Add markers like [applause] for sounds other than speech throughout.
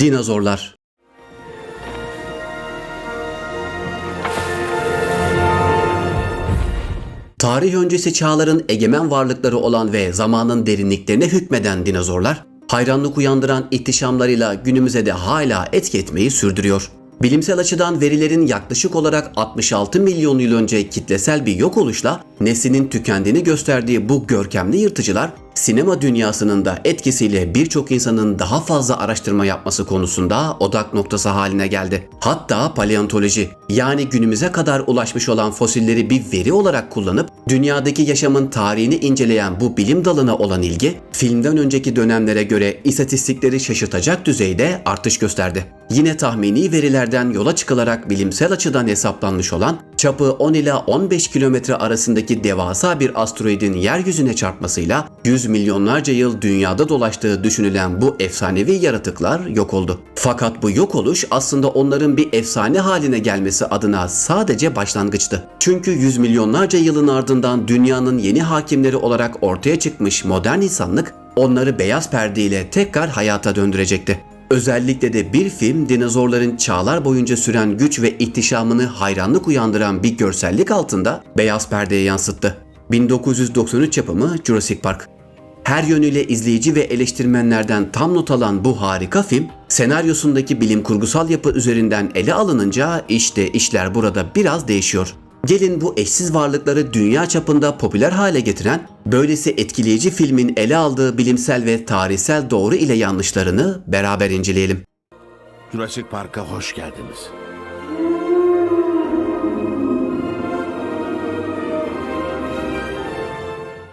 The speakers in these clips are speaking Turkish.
Dinozorlar Tarih öncesi çağların egemen varlıkları olan ve zamanın derinliklerine hükmeden dinozorlar, hayranlık uyandıran ihtişamlarıyla günümüze de hala etki etmeyi sürdürüyor. Bilimsel açıdan verilerin yaklaşık olarak 66 milyon yıl önce kitlesel bir yok oluşla neslinin tükendiğini gösterdiği bu görkemli yırtıcılar, sinema dünyasının da etkisiyle birçok insanın daha fazla araştırma yapması konusunda odak noktası haline geldi. Hatta paleontoloji yani günümüze kadar ulaşmış olan fosilleri bir veri olarak kullanıp dünyadaki yaşamın tarihini inceleyen bu bilim dalına olan ilgi filmden önceki dönemlere göre istatistikleri şaşırtacak düzeyde artış gösterdi. Yine tahmini verilerden yola çıkılarak bilimsel açıdan hesaplanmış olan çapı 10 ila 15 kilometre arasındaki devasa bir asteroidin yeryüzüne çarpmasıyla yüz milyonlarca yıl dünyada dolaştığı düşünülen bu efsanevi yaratıklar yok oldu. Fakat bu yok oluş aslında onların bir efsane haline gelmesi adına sadece başlangıçtı. Çünkü yüz milyonlarca yılın ardından dünyanın yeni hakimleri olarak ortaya çıkmış modern insanlık onları beyaz perdeyle tekrar hayata döndürecekti. Özellikle de bir film dinozorların çağlar boyunca süren güç ve ihtişamını hayranlık uyandıran bir görsellik altında beyaz perdeye yansıttı. 1993 yapımı Jurassic Park. Her yönüyle izleyici ve eleştirmenlerden tam not alan bu harika film, senaryosundaki bilim kurgusal yapı üzerinden ele alınınca işte işler burada biraz değişiyor. Gelin bu eşsiz varlıkları dünya çapında popüler hale getiren, böylesi etkileyici filmin ele aldığı bilimsel ve tarihsel doğru ile yanlışlarını beraber inceleyelim. Jurassic Park'a hoş geldiniz.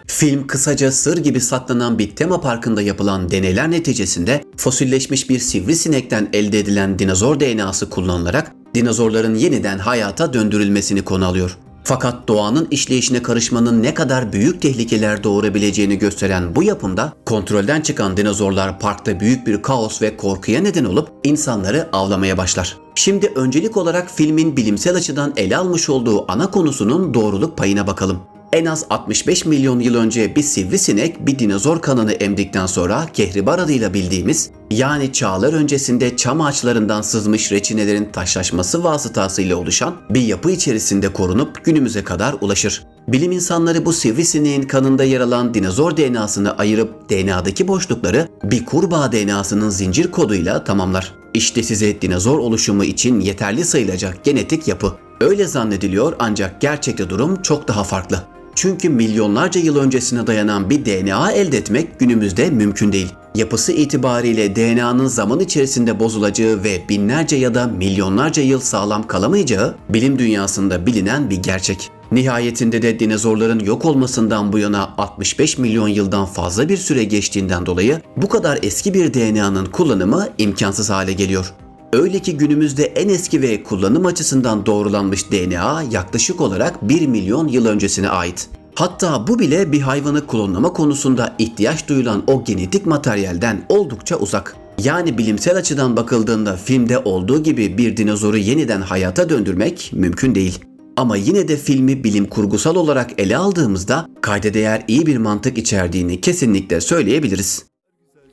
Film kısaca sır gibi saklanan bir tema parkında yapılan deneyler neticesinde fosilleşmiş bir sivrisinekten elde edilen dinozor DNA'sı kullanılarak dinozorların yeniden hayata döndürülmesini konu alıyor. Fakat doğanın işleyişine karışmanın ne kadar büyük tehlikeler doğurabileceğini gösteren bu yapımda kontrolden çıkan dinozorlar parkta büyük bir kaos ve korkuya neden olup insanları avlamaya başlar. Şimdi öncelik olarak filmin bilimsel açıdan ele almış olduğu ana konusunun doğruluk payına bakalım. En az 65 milyon yıl önce bir sivrisinek bir dinozor kanını emdikten sonra kehribar adıyla bildiğimiz yani çağlar öncesinde çam ağaçlarından sızmış reçinelerin taşlaşması vasıtasıyla oluşan bir yapı içerisinde korunup günümüze kadar ulaşır. Bilim insanları bu sivrisineğin kanında yer alan dinozor DNA'sını ayırıp DNA'daki boşlukları bir kurbağa DNA'sının zincir koduyla tamamlar. İşte size dinozor oluşumu için yeterli sayılacak genetik yapı. Öyle zannediliyor ancak gerçekte durum çok daha farklı. Çünkü milyonlarca yıl öncesine dayanan bir DNA elde etmek günümüzde mümkün değil. Yapısı itibariyle DNA'nın zaman içerisinde bozulacağı ve binlerce ya da milyonlarca yıl sağlam kalamayacağı bilim dünyasında bilinen bir gerçek. Nihayetinde de dinozorların yok olmasından bu yana 65 milyon yıldan fazla bir süre geçtiğinden dolayı bu kadar eski bir DNA'nın kullanımı imkansız hale geliyor. Öyle ki günümüzde en eski ve kullanım açısından doğrulanmış DNA yaklaşık olarak 1 milyon yıl öncesine ait. Hatta bu bile bir hayvanı klonlama konusunda ihtiyaç duyulan o genetik materyalden oldukça uzak. Yani bilimsel açıdan bakıldığında filmde olduğu gibi bir dinozoru yeniden hayata döndürmek mümkün değil. Ama yine de filmi bilim kurgusal olarak ele aldığımızda kayda değer iyi bir mantık içerdiğini kesinlikle söyleyebiliriz.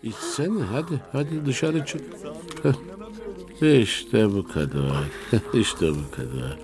İçsene hadi, hadi dışarı çık. [laughs] işte bu kadar. [laughs] işte bu kadar.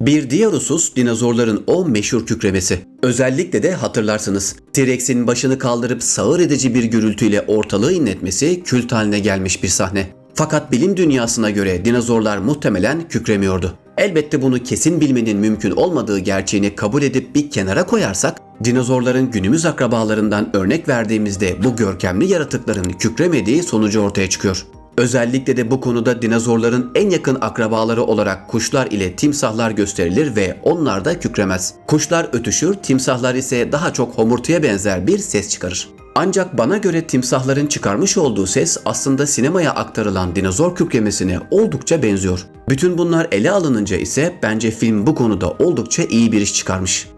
Bir diğer husus dinozorların o meşhur kükremesi. Özellikle de hatırlarsınız T-Rex'in başını kaldırıp sağır edici bir gürültüyle ortalığı inletmesi kült haline gelmiş bir sahne. Fakat bilim dünyasına göre dinozorlar muhtemelen kükremiyordu. Elbette bunu kesin bilmenin mümkün olmadığı gerçeğini kabul edip bir kenara koyarsak, dinozorların günümüz akrabalarından örnek verdiğimizde bu görkemli yaratıkların kükremediği sonucu ortaya çıkıyor. Özellikle de bu konuda dinozorların en yakın akrabaları olarak kuşlar ile timsahlar gösterilir ve onlar da kükremez. Kuşlar ötüşür, timsahlar ise daha çok homurtuya benzer bir ses çıkarır. Ancak bana göre timsahların çıkarmış olduğu ses aslında sinemaya aktarılan dinozor kükremesine oldukça benziyor. Bütün bunlar ele alınınca ise bence film bu konuda oldukça iyi bir iş çıkarmış.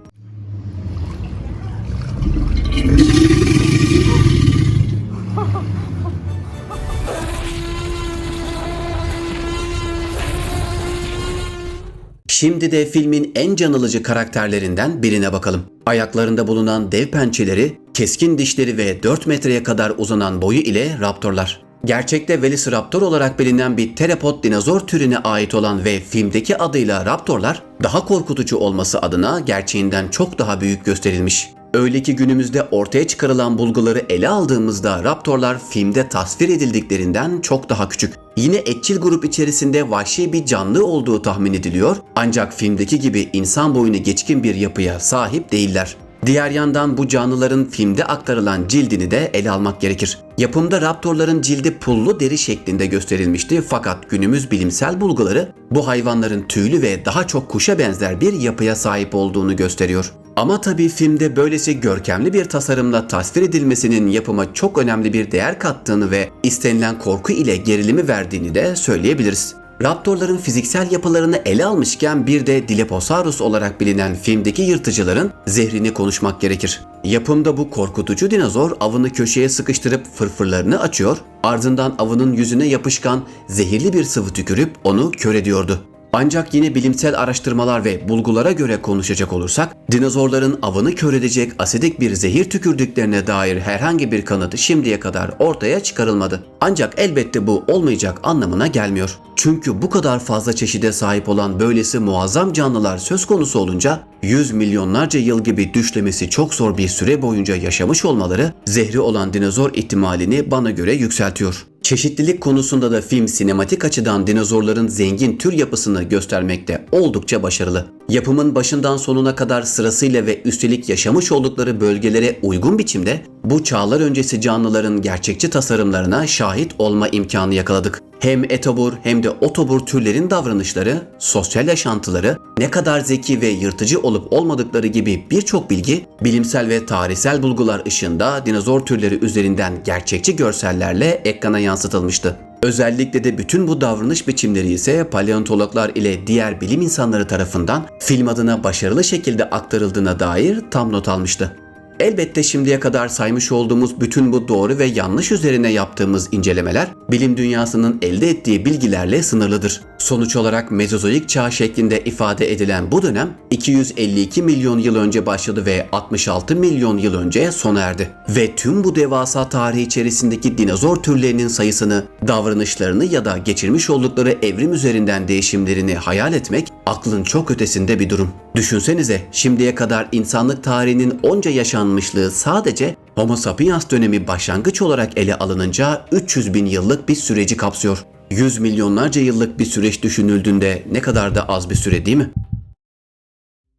Şimdi de filmin en canılıcı karakterlerinden birine bakalım. Ayaklarında bulunan dev pençeleri, keskin dişleri ve 4 metreye kadar uzanan boyu ile raptorlar. Gerçekte Velociraptor olarak bilinen bir terapod dinozor türüne ait olan ve filmdeki adıyla raptorlar daha korkutucu olması adına gerçeğinden çok daha büyük gösterilmiş. Öyle ki günümüzde ortaya çıkarılan bulguları ele aldığımızda raptorlar filmde tasvir edildiklerinden çok daha küçük. Yine etçil grup içerisinde vahşi bir canlı olduğu tahmin ediliyor ancak filmdeki gibi insan boyunu geçkin bir yapıya sahip değiller. Diğer yandan bu canlıların filmde aktarılan cildini de ele almak gerekir. Yapımda raptorların cildi pullu deri şeklinde gösterilmişti fakat günümüz bilimsel bulguları bu hayvanların tüylü ve daha çok kuşa benzer bir yapıya sahip olduğunu gösteriyor. Ama tabii filmde böylesi görkemli bir tasarımla tasvir edilmesinin yapıma çok önemli bir değer kattığını ve istenilen korku ile gerilimi verdiğini de söyleyebiliriz. Raptorların fiziksel yapılarını ele almışken bir de Dilophosaurus olarak bilinen filmdeki yırtıcıların zehrini konuşmak gerekir. Yapımda bu korkutucu dinozor avını köşeye sıkıştırıp fırfırlarını açıyor, ardından avının yüzüne yapışkan zehirli bir sıvı tükürüp onu kör ediyordu. Ancak yine bilimsel araştırmalar ve bulgulara göre konuşacak olursak, dinozorların avını kör edecek asidik bir zehir tükürdüklerine dair herhangi bir kanıt şimdiye kadar ortaya çıkarılmadı. Ancak elbette bu olmayacak anlamına gelmiyor. Çünkü bu kadar fazla çeşide sahip olan böylesi muazzam canlılar söz konusu olunca yüz milyonlarca yıl gibi düşlemesi çok zor bir süre boyunca yaşamış olmaları zehri olan dinozor ihtimalini bana göre yükseltiyor. Çeşitlilik konusunda da film sinematik açıdan dinozorların zengin tür yapısını göstermekte oldukça başarılı. Yapımın başından sonuna kadar sırasıyla ve üstelik yaşamış oldukları bölgelere uygun biçimde bu çağlar öncesi canlıların gerçekçi tasarımlarına şahit olma imkanı yakaladık. Hem etobur hem de otobur türlerin davranışları, sosyal yaşantıları, ne kadar zeki ve yırtıcı olup olmadıkları gibi birçok bilgi bilimsel ve tarihsel bulgular ışığında dinozor türleri üzerinden gerçekçi görsellerle ekrana yansıtılmıştı. Özellikle de bütün bu davranış biçimleri ise paleontologlar ile diğer bilim insanları tarafından film adına başarılı şekilde aktarıldığına dair tam not almıştı. Elbette şimdiye kadar saymış olduğumuz bütün bu doğru ve yanlış üzerine yaptığımız incelemeler bilim dünyasının elde ettiği bilgilerle sınırlıdır. Sonuç olarak Mezozoik çağ şeklinde ifade edilen bu dönem 252 milyon yıl önce başladı ve 66 milyon yıl önce sona erdi. Ve tüm bu devasa tarih içerisindeki dinozor türlerinin sayısını, davranışlarını ya da geçirmiş oldukları evrim üzerinden değişimlerini hayal etmek aklın çok ötesinde bir durum. Düşünsenize şimdiye kadar insanlık tarihinin onca yaşanmışlığı sadece Homo sapiens dönemi başlangıç olarak ele alınınca 300 bin yıllık bir süreci kapsıyor. 100 milyonlarca yıllık bir süreç düşünüldüğünde ne kadar da az bir süre değil mi?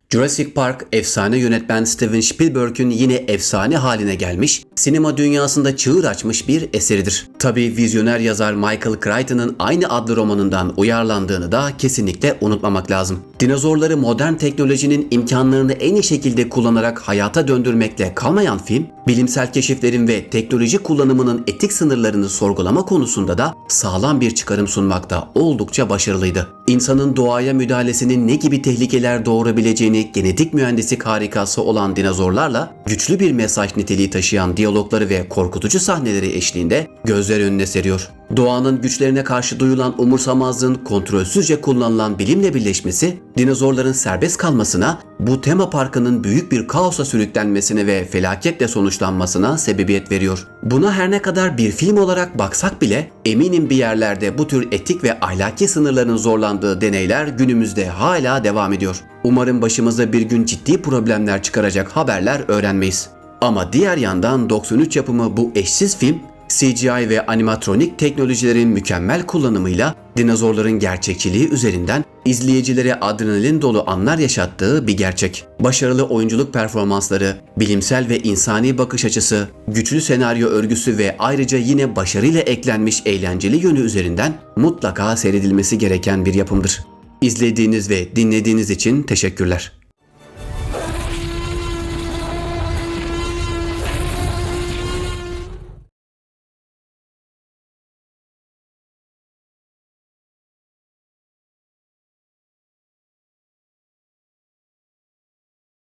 Jurassic Park efsane yönetmen Steven Spielberg'ün yine efsane haline gelmiş, sinema dünyasında çığır açmış bir eseridir. Tabi vizyoner yazar Michael Crichton'ın aynı adlı romanından uyarlandığını da kesinlikle unutmamak lazım. Dinozorları modern teknolojinin imkanlarını en iyi şekilde kullanarak hayata döndürmekle kalmayan film, bilimsel keşiflerin ve teknoloji kullanımının etik sınırlarını sorgulama konusunda da sağlam bir çıkarım sunmakta oldukça başarılıydı. İnsanın doğaya müdahalesinin ne gibi tehlikeler doğurabileceğini genetik mühendislik harikası olan dinozorlarla güçlü bir mesaj niteliği taşıyan diyalogları ve korkutucu sahneleri eşliğinde gözler önüne seriyor. Doğanın güçlerine karşı duyulan umursamazlığın kontrolsüzce kullanılan bilimle birleşmesi, dinozorların serbest kalmasına, bu tema parkının büyük bir kaosa sürüklenmesine ve felaketle sonuçlanmasına sebebiyet veriyor. Buna her ne kadar bir film olarak baksak bile eminim bir yerlerde bu tür etik ve ahlaki sınırların zorlandığı deneyler günümüzde hala devam ediyor. Umarım başımıza bir gün ciddi problemler çıkaracak haberler öğrenmeyiz. Ama diğer yandan 93 yapımı bu eşsiz film CGI ve animatronik teknolojilerin mükemmel kullanımıyla dinozorların gerçekçiliği üzerinden izleyicilere adrenalin dolu anlar yaşattığı bir gerçek. Başarılı oyunculuk performansları, bilimsel ve insani bakış açısı, güçlü senaryo örgüsü ve ayrıca yine başarıyla eklenmiş eğlenceli yönü üzerinden mutlaka seyredilmesi gereken bir yapımdır. İzlediğiniz ve dinlediğiniz için teşekkürler.